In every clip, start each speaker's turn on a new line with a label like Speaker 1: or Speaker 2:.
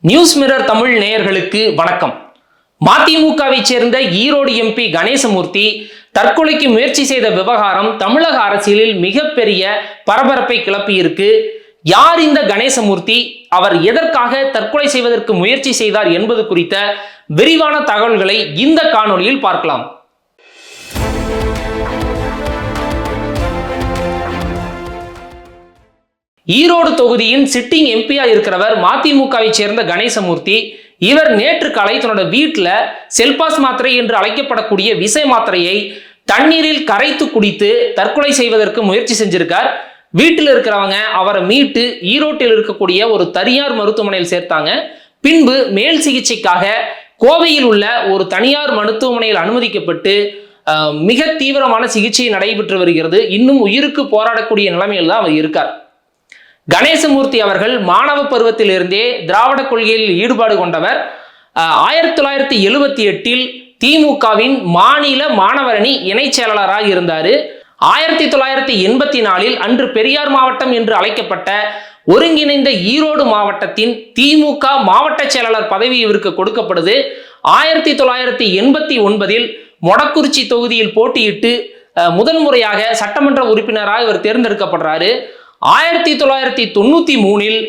Speaker 1: News mirror Tamil நேயர்களுக்கு வணக்கம். மதிமுகவை சேர்ந்த ஈரோடு எம்பி கணேசமூர்த்தி தற்கொலைக்கு முயற்சி செய்த விவகாரம் தமிழக அரசியலில் மிகப்பெரிய பரபரப்பை கிளப்பியிருக்கு. யார் இந்த கணேசமூர்த்தி? அவர் எதற்காக தற்கொலை செய்வதற்கு முயற்சி செய்தார் என்பது குறித்த விரிவான தகவல்களை இந்த காணொளியில் பார்க்கலாம். ஈரோடு தொகுதியின் சிட்டிங் எம்பியா இருக்கிறவர் மதிமுகவை சேர்ந்த கணேசமூர்த்தி. இவர் நேற்று காலை தன்னோட வீட்டில் செல்பாஸ் மாத்திரை என்று அழைக்கப்படக்கூடிய விசை மாத்திரையை தண்ணீரில் கரைத்து குடித்து தற்கொலை செய்வதற்கு முயற்சி செஞ்சிருக்கார். வீட்டில் இருக்கிறவங்க அவரை மீட்டு ஈரோட்டில் இருக்கக்கூடிய ஒரு தனியார் மருத்துவமனையில் சேர்த்தாங்க. பின்பு மேல் சிகிச்சைக்காக கோவையில் உள்ள ஒரு தனியார் மருத்துவமனையில் அனுமதிக்கப்பட்டு மிக தீவிரமான சிகிச்சை நடைபெற்று வருகிறது. இன்னும் உயிருக்கு போராடக்கூடிய நிலைமையில் தான் அவர் இருக்கார். கணேசமூர்த்தி அவர்கள் மாணவ பருவத்திலிருந்தே திராவிட கொள்கையில் ஈடுபாடு கொண்டவர். ஆயிரத்தி தொள்ளாயிரத்தி எழுபத்தி எட்டில் திமுகவின் மாநில மாணவரணி இணைச் செயலாளராக இருந்தார். ஆயிரத்தி தொள்ளாயிரத்தி எண்பத்தி நாலில் அன்று பெரியார் மாவட்டம் என்று அழைக்கப்பட்ட ஒருங்கிணைந்த ஈரோடு மாவட்டத்தின் திமுக மாவட்ட செயலாளர் பதவி இவருக்கு கொடுக்கப்படுது. ஆயிரத்தி தொள்ளாயிரத்தி எண்பத்தி ஒன்பதில் மொடக்குறிச்சி தொகுதியில் போட்டியிட்டு முதன்முறையாக சட்டமன்ற உறுப்பினராக இவர் தேர்ந்தெடுக்கப்படுறாரு. ஆயிரத்தி தொள்ளாயிரத்தி தொண்ணூத்தி மூணில்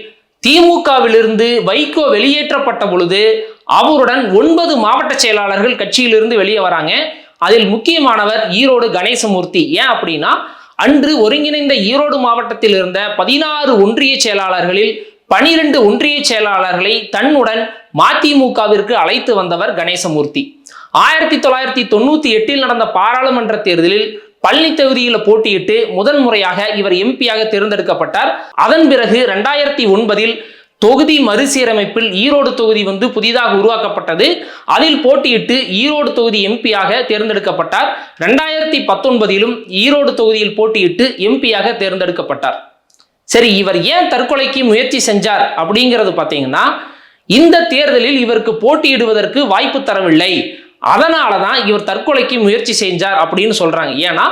Speaker 1: திமுகவிலிருந்து வைகோ வெளியேற்றப்பட்ட பொழுது அவருடன் ஒன்பது மாவட்ட செயலாளர்கள் கட்சியிலிருந்து வெளியே வராங்க. அதில் முக்கியமானவர் ஈரோடு கணேசமூர்த்தி. ஏன் அப்படின்னா அன்று ஒருங்கிணைந்த ஈரோடு மாவட்டத்தில் இருந்த பதினாறு ஒன்றிய செயலாளர்களில் பனிரெண்டு ஒன்றிய செயலாளர்களை தன்னுடன் மதிமுகவிற்கு அழைத்து வந்தவர் கணேசமூர்த்தி. ஆயிரத்தி தொள்ளாயிரத்தி தொண்ணூத்தி எட்டில் நடந்த பாராளுமன்ற தேர்தலில் பள்ளி தொகுதியில் போட்டியிட்டு முதன் முறையாக இவர் எம்பியாக தேர்ந்தெடுக்கப்பட்டார். அதன் பிறகு ரெண்டாயிரத்தி ஒன்பதில் தொகுதி மறுசீரமைப்பில் ஈரோடு தொகுதி வந்து புதிதாக உருவாக்கப்பட்டது. அதில் போட்டியிட்டு ஈரோடு தொகுதி எம்பியாக தேர்ந்தெடுக்கப்பட்டார். ரெண்டாயிரத்தி பத்தொன்பதிலும் ஈரோடு தொகுதியில் போட்டியிட்டு எம்பியாக தேர்ந்தெடுக்கப்பட்டார். சரி இவர் ஏன் தற்கொலைக்கு முயற்சி செஞ்சார் அப்படிங்கிறது பார்த்தீங்கன்னா இந்த தேர்தலில் இவருக்கு போட்டியிடுவதற்கு வாய்ப்பு தரவில்லை. அதனால தான் இவர் தற்கொலைக்கு முயற்சி செஞ்சார் அப்படின்னு சொல்றாங்க. ஏன்னா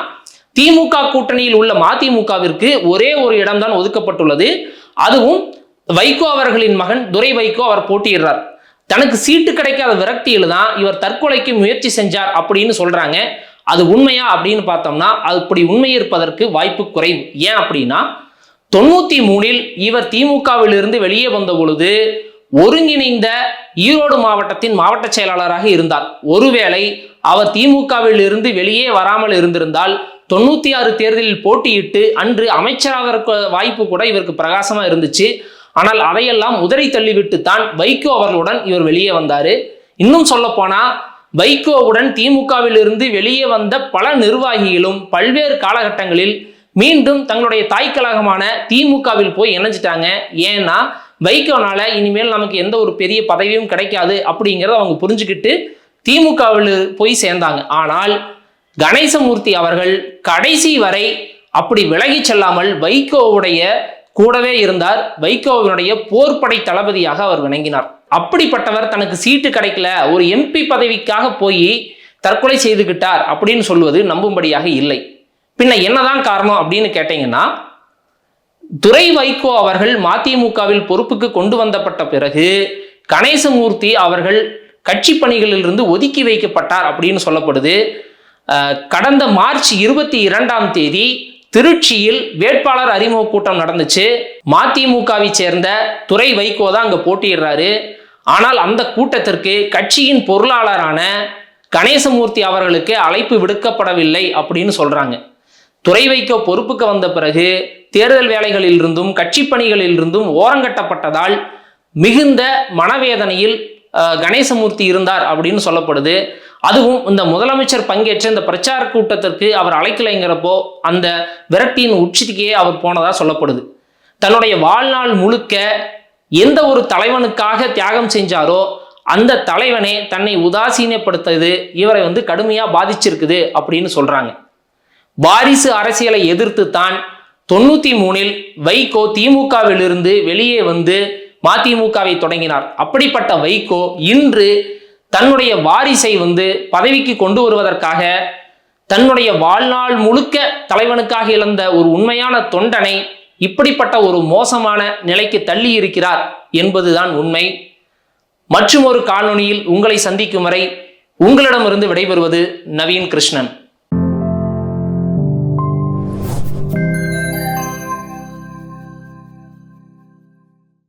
Speaker 1: திமுக கூட்டணியில் உள்ள மதிமுகவிற்கு ஒரே ஒரு இடம்தான் ஒதுக்கப்பட்டுள்ளது. அதுவும் வைகோ அவர்களின் மகன் துரை வைகோ அவர் போட்டியிடுறார். தனக்கு சீட்டு கிடைக்காத விரக்தியில் தான் இவர் தற்கொலைக்கு முயற்சி செஞ்சார் அப்படின்னு சொல்றாங்க. அது உண்மையா அப்படின்னு பார்த்தோம்னா அது அப்படி உண்மை இருப்பதற்கு வாய்ப்பு குறைவு. ஏன் அப்படின்னா தொண்ணூத்தி மூணில் இவர் திமுகவிலிருந்து வெளியே வந்த பொழுது ஒருங்கிணைந்த ஈரோடு மாவட்டத்தின் மாவட்ட செயலாளராக இருந்தார். ஒருவேளை அவர் திமுகவில் இருந்து வெளியே வராமல் இருந்திருந்தால் தொண்ணூத்தி ஆறு தேர்தலில் போட்டியிட்டு அன்று அமைச்சராக வாய்ப்பு கூட இவருக்கு பிரகாசமா இருந்துச்சு. ஆனால் அதையெல்லாம் உதறி தள்ளிவிட்டு தான் வைகோ அவர்களுடன் இவர் வெளியே வந்தாரு. இன்னும் சொல்ல போனா வைகோவுடன் திமுகவில் இருந்து வெளியே வந்த பல நிர்வாகிகளும் பல்வேறு காலகட்டங்களில் மீண்டும் தங்களுடைய தாய்க்கழகமான திமுகவில் போய் இணைஞ்சிட்டாங்க. ஏன்னா வைகோனால இனிமேல் நமக்கு எந்த ஒரு பெரிய பதவியும் கிடைக்காது அப்படிங்கிறத அவங்க புரிஞ்சுக்கிட்டு திமுகவில் போய் சேர்ந்தாங்க. ஆனால் கணேசமூர்த்தி அவர்கள் கடைசி வரை அப்படி விலகிச் செல்லாமல் வைகோவுடைய கூடவே இருந்தார். வைகோவினுடைய போர்ப்படை தளபதியாக அவர் விளங்கினார். அப்படிப்பட்டவர் தனக்கு சீட்டு கிடைக்கல. ஒரு எம்பி பதவிக்காக போய் தற்கொலை செய்துகிட்டார் அப்படின்னு சொல்வது நம்பும்படியாக இல்லை. பின்ன என்னதான் காரணம் அப்படின்னு கேட்டீங்கன்னா துரை வைகோ அவர்கள் மதிமுகவில் பொறுப்புக்கு கொண்டு வந்தப்பட்ட பிறகு கணேசமூர்த்தி அவர்கள் கட்சி பணிகளிலிருந்து ஒதுக்கி வைக்கப்பட்டார் அப்படின்னு சொல்லப்படுது. கடந்த மார்ச் இருபத்தி இரண்டாம் தேதி திருச்சியில் வேட்பாளர் அறிமுக கூட்டம் நடந்துச்சு. மதிமுகவை சேர்ந்த துறை வைகோ தான் அங்கே போட்டியிடுறாரு. ஆனால் அந்த கூட்டத்திற்கு கட்சியின் பொருளாளரான கணேசமூர்த்தி அவர்களுக்கு அழைப்பு விடுக்கப்படவில்லை அப்படின்னு சொல்றாங்க. துறை வைகோ பொறுப்புக்கு வந்த பிறகு தேர்தல் வேலைகளில் இருந்தும் கட்சி பணிகளில் இருந்தும் ஓரங்கட்டப்பட்டதால் மிகுந்த மனவேதனையில் கணேசமூர்த்தி இருந்தார் அப்படின்னு சொல்லப்படுது. அதுவும் இந்த முதலமைச்சர் பங்கேற்ற இந்த பிரச்சார கூட்டத்திற்கு அவர் அழைக்கலைங்கிறப்போ அந்த விரக்தியின் உச்சிக்கே அவர் போனதாக சொல்லப்படுது. தன்னுடைய வாழ்நாள் முழுக்க எந்த ஒரு தலைவனுக்காக தியாகம் செஞ்சாரோ அந்த தலைவனே தன்னை உதாசீனப்படுத்தது இவரை வந்து கடுமையாக பாதிச்சிருக்குது அப்படின்னு சொல்கிறாங்க வாரிசு அரசியலை எதிர்த்து தான் தொண்ணூத்தி மூணில் வைகோ திமுகவிலிருந்து வெளியே வந்து மதிமுகவை தொடங்கினார். அப்படிப்பட்ட வைகோ இன்று தன்னுடைய வாரிசை வந்து பதவிக்கு கொண்டு வருவதற்காக தன்னுடைய வாழ்நாள் முழுக்க தலைவனுக்காக இழந்த ஒரு உண்மையான தொண்டனை இப்படிப்பட்ட ஒரு மோசமான நிலைக்கு தள்ளி இருக்கிறார் என்பதுதான் உண்மை. மற்றும் ஒரு காணொளியில் உங்களை சந்திக்கும் வரை உங்களிடமிருந்து விடைபெறுவது நவீன் கிருஷ்ணன்.